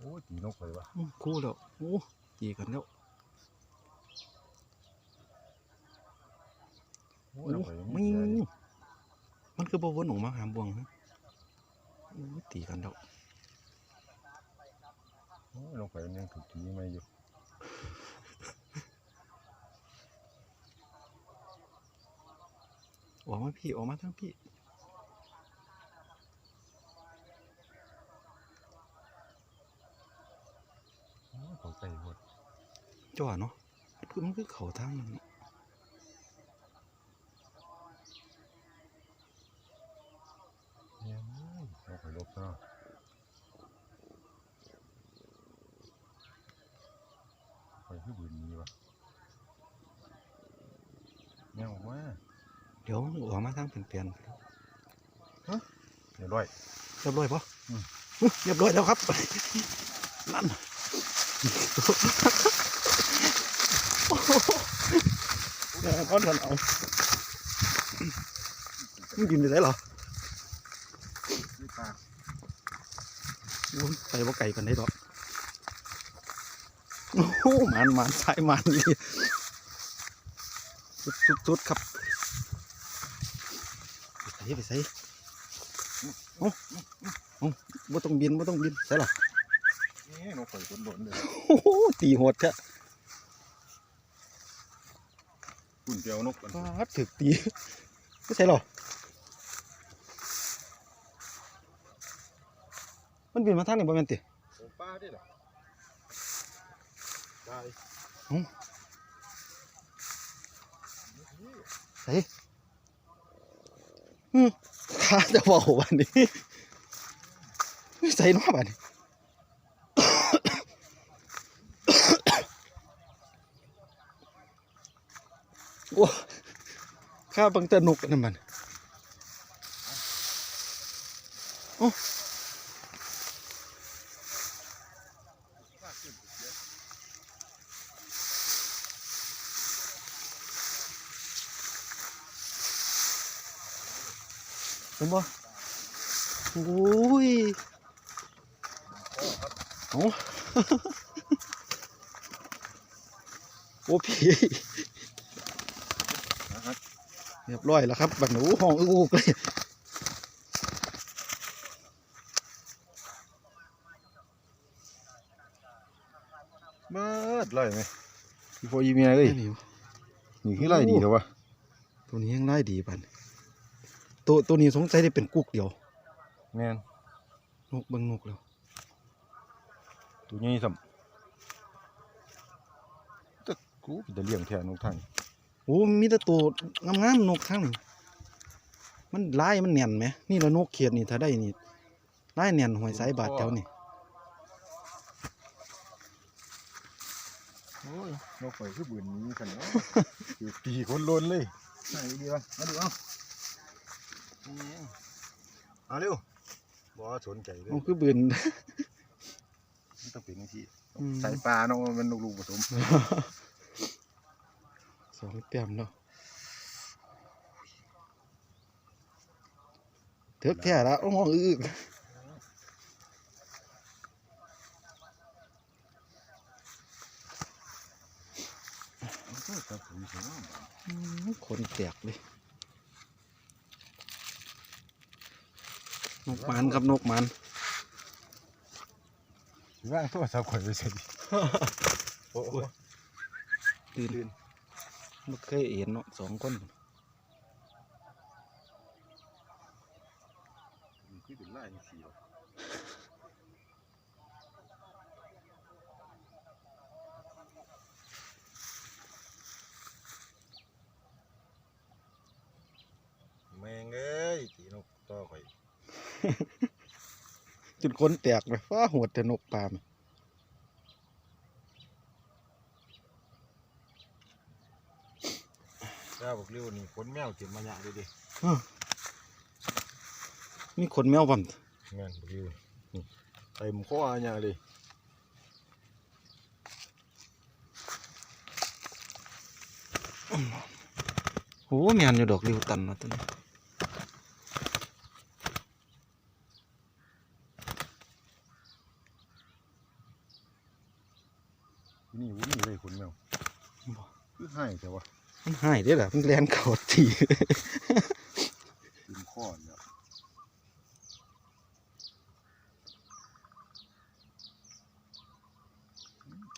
โอ้ยตีนกไปวะอื้อคู่แล้วโอ้ตีกันแล้วโอ้โอ้ยลงไปไม่เสียดิมันคือบ่วนออกมาหาบวงฮะโอ้ยตีกันแล้วโอ้ยลงไปมันยังถูกตีไม่อยู่ออกมาพี่ออกมาทั้งพี่ โอ้ยเขาใกล้หมด จ่อเนาะคือมันคือเขาทางมันเนาะเนี่ยลงไปลบเนาะไปคือบืนนี้วะเนี่ยออกมาเดี๋ยวมันออกมาทางเปลี่ยนเดี๋ยวร้อยๆเรียบร้อยปะอืมอื้อเรียบร้อยแล้วครับนั่น ก้อนกันเอามันบินไปไหนเหรอนี่ปลาโอ้ยไปว่าไก่กันได้หรอโอ้โหมันมันสายมันนี่สุดสุดครับไปใส่ไปใส่โอ้โอ้บ่ต้องบินบ่ต้องบินใส่หรอนี่นกไปคนโดนเลยโอ้โหตีโหดแท้ ปุ่นเปียวนกกันฟาดถึกตีไม่ใช่หรอมันบินมาทางนี้บ่แม่นติโอ้ปลาได้หรอได้ใส่อืมข้าจะเบาวันนี้ไม่ใส่เน้อบัดนี้โอ้ข้าบังตะนกนั่นมันโอ้เห็นบ่โอ้ยโอ้โอ้พี่ เรียบร้อยแล้วครับบัดหนูห้องอึกๆเลยเบิดไล่ไหมพี่พอยีเมียเอ้ยนี่นี่คือไล่ดีเถอะวะตัวนี้ยังไล่ดีปันตัวตัวนี้สงสัยได้เป็นกุกเดียวแม่นนกเบิ่งนกแล้วตัวใหญ่สัมแต่กูเป็นแต่เลี้ยงแทนนกทางโอ้มีแต่ตัวงามๆนกทั้งนี้มันลายมันแน่นไหมนี่ละนกเขียดนี่ถ้าได้นี่ลายแน่นหอยสายบาดแถวนี่โอ้ยนกไปคือบืนนี้กันเนาะถือตีคนลนเลยไหนดีวะมาดูเอาเอาเร็วบ่สนใจเลยนกคือบืนมันต้องเป็นที่อืมใส่ปลาเนาะมันลูกๆผสม สองแต้มแล้วเถือกแท้ละโอ้ห้องอึกมันก็จะปุ๋ยเสียเนาะอืมขนแตกเลยนกหมันครับนกหมันถือว่าโทรศัพท์ข่อยไปใส่ดิโอ้โหตื่น ไม่เคยเห็นเนาะสองคนมันคือเป็นไล่สีหรอแมงเอ้ยตีนกต่อข่อยจนขนแตกเลยฟ้าหัวแต่นกปลาไหม จ้า บอกเร็วนี่ขนแมวเก็บมาหยะเลยดิมีขนแมวบ่มงานบอกเร็วนี่เต็มข้อหยะเลยโหแมนอยู่ดอกริวตันเนาะตัวนี้นี่วุ้นนี่เลยคุณแมวบ่คือให้แต่ว่า มันหายได้ล่ะมันแลนเข้าทีลืมข้อเนี่ย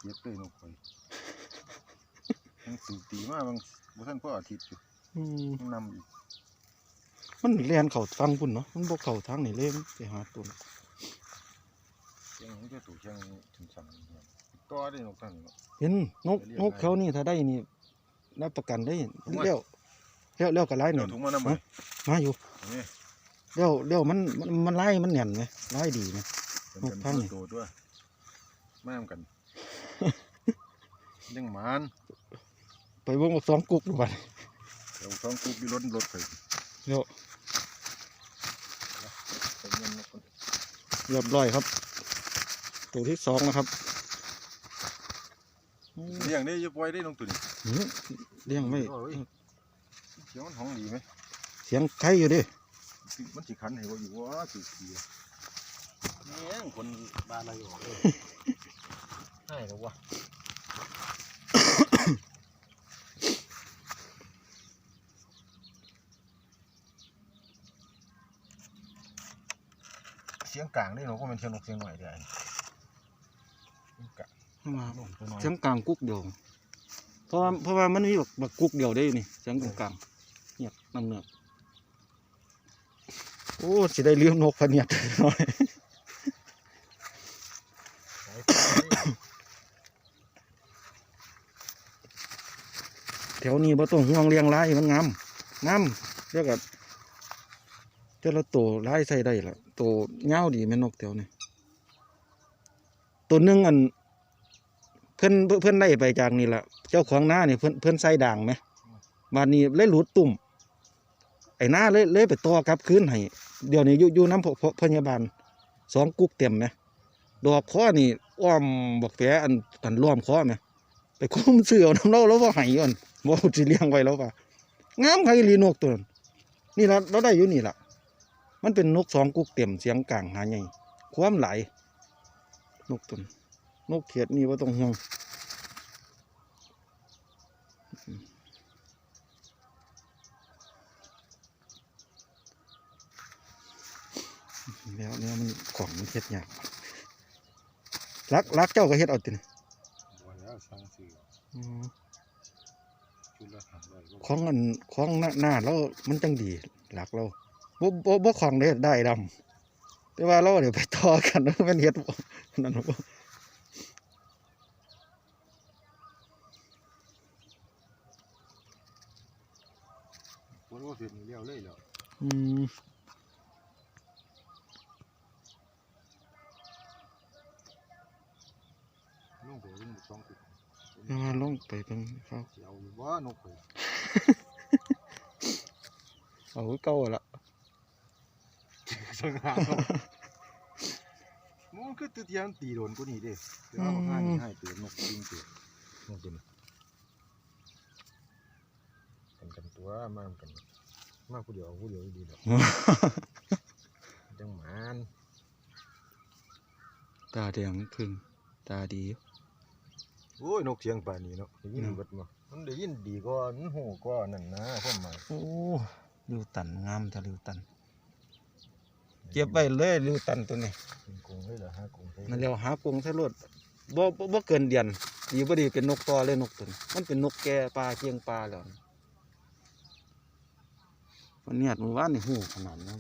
เย็บเลยนกไปยังสูบตีมาบางบ่ท่านพ่ออาทิตย์อยู่อืมยังนำอีกมันแลนเข้าฟังพุ่นเนาะ มันบ่เข้าทางนี่เลยมันไปหาตัวยังเห็นแค่ตัวเชียงถึงสั่งเนี่ยต่อได้นกท่านเนาะเห็นนกนกเขานี่ถ้าได้นี่ รับประกันได้แล้วแล้วแล้วก็ไล่เดี๋เนี่ยยวถุงมาน้ำมันมาอยู่นี่แล้วแล้วมันมันมันไล่มันแน่นไหมไล่ดีไหมเป็นนกกันพังนี่ตัวด้วยแม่มกันยังหมานไปเบิ่งบักสองกุ๊กดูบัดเดี๋ยวท้องกุ๊บอยู่รถรถไปแล้วไปเงินนกก่อนเรียบร้อยครับ ตัวที่สองนะครับอืมเลี้ยงได้อยังปล่อยได้นกตัวนี้หือเลี้ยงไม่โอ้ยเสียงมันห้องดีไหมเสียงไข่อยู่เดิมันสิคันให้ว่าอยู่ว่าสิดีเนี่ยคนบ้านอะไรออกเลยให้แล้ววะเสียงกลางนี่เราก็เป็นเสียงนกเสียงหน่อยเดียวเสียงกลาง มาลงตัวน้อยเสียงกลางกุ๊กเดียว เพราะว่าเพราะว่ามันมีแบบกุ๊กเดียวได้อยู่นี่เสียงกลางเงียบน้ำเนือกโอ้สิได้เลี้ยงนกพะเนียดหน่อยแถวนี้บ่ต้องห่วงเลี้ยงไรมันงามงามเรียกกับแต่ละตัวไล่ใส่ได้ละตัวเงาดีแม่นกแถวนี้ตัวหนึงอัน พิ่นเพิ่นเพิ่นได้ไปจากนี่ละเจ้าของหน้านี่เพิ่นเพิ่นใส่ด่างไหมบานนี้เลยหลุดตุ่มไอ้หน้าเลยเลยไปต่อกับคืนให้เดี๋ยวนี้อยู่อยู่น้ำพพยาบาลสองกุ๊กเต็มไหมดอกคอนี่อ้อมบักแฝอันอันร่วมคอไหมไปคุ้มเสือเอน้ำเล่าแล้วว่าไห้ก่อนบ่สิเลี้ยงไว้แล้วป่ะงามใครลีนกตัวนนี่เราเราได้อยู่นี่ล่ะมันเป็นนกสองกุ๊กเต็มเสียงกลางหาใหญ่ความไหลนกตัว นั้นนกเขียดนี่ว่าต้องห่วงแล้วเนี่ยมันของมันเฮ็ดยากรักรักเจ้าก็เฮ็ดเอาตินะบ่แล้วสั่งซื้ออืมชุดละห้าร้อยกว่าของอันของหน้าหน้าเรามันจังดีรักเราบ่บ่บ่ของได้ได้ดำแต่ว่าเราเดี๋ยวไปต่อกันว่ามันเฮ็ดบ่นั่นบ่ คนว่า เสร็จนี่เลี้ยวเลยแล้วอืมลงไปเบิ่งสองกุ๊บเอามาลงไปเบิ่งเขาสิเอาอยู่ว่านกไปเอาคือเก่าละสังหารมันคือตัวเทียมตีโดนกูนี่เด้เดี๋ยวเอาผ้านี่ให้เตือนนกจริงเตือนนกตัวนี้กันกันตัวมากัน มาผู้เดียวผู้เดียวดีดอกจังหมานตาแดงพึ่งตาดีอยู่โอ้ยนกเสียงป่านนี้เนาะได้ยินเบิดมามันได้ยินดีกว่ามันหูกว่านั่นนะพ่อหมายโอ้ริวตันงามแต่ริวตันเก็บไว้เลยริวตันตัวนี้เป็นกรงเลยเหรอฮะกรงเท่นั่นแล้วหากรงใส่รถบ่บ่บ่เกินเดือนดีบ่ดีเป็นนกต่อเลยนกตัวนี้มันเป็นนกแก่ปลาเคียงปลาแล้วนี่ วันเนี้ยเมื่อวานนี่หูขนาดนั้น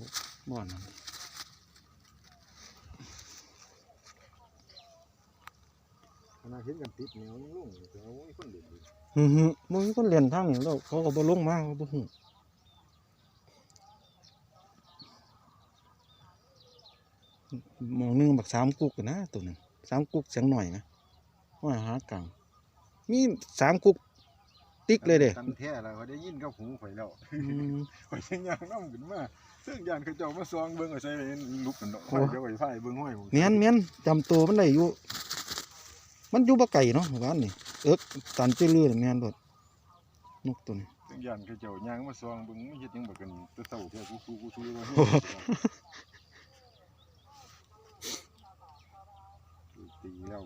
บ่นั่นขณะเห็นกันติดแนวยังลงอยู่แต่ว่ามีคนเดือดอยู่ฮึฮึบ่มีคนเล่นทางนี้แล้วเขาก็บ่ลงมาเขาบ่ฮู้หมองหนึงบักสามกุกนะตัวหนึงสามกุกเสียงหน่อยนะว่าหากลางมีสามกุก ติ๊กเลยเด้กันแท้แล้วเขาได้ยินกับหูข่อยแล้วอืมข่อยยังยางน้ำขึ้นมาซึ่งยานเขาเจ้ามาซองเบิ่งเอาใส่เห็นลุกกันเนาะโอ้เดี๋ยวไอ้ไฟเบิ่งห้อยผมเมียนเมียนจำตัวมันได้อยู่ มันอยู่บ่ไก่เนาะหมู่บ้านนี่เอิกตันเจลือนี่แม่นโดดนกตัวนี้ซึ่งยานเขาเจ้ายางมาซองเบิ่งไม่เฮ็ดหยังบักกันแตะเศร้าแท้กูสู้กูสู้ว่าโอ้โหตีแล้ว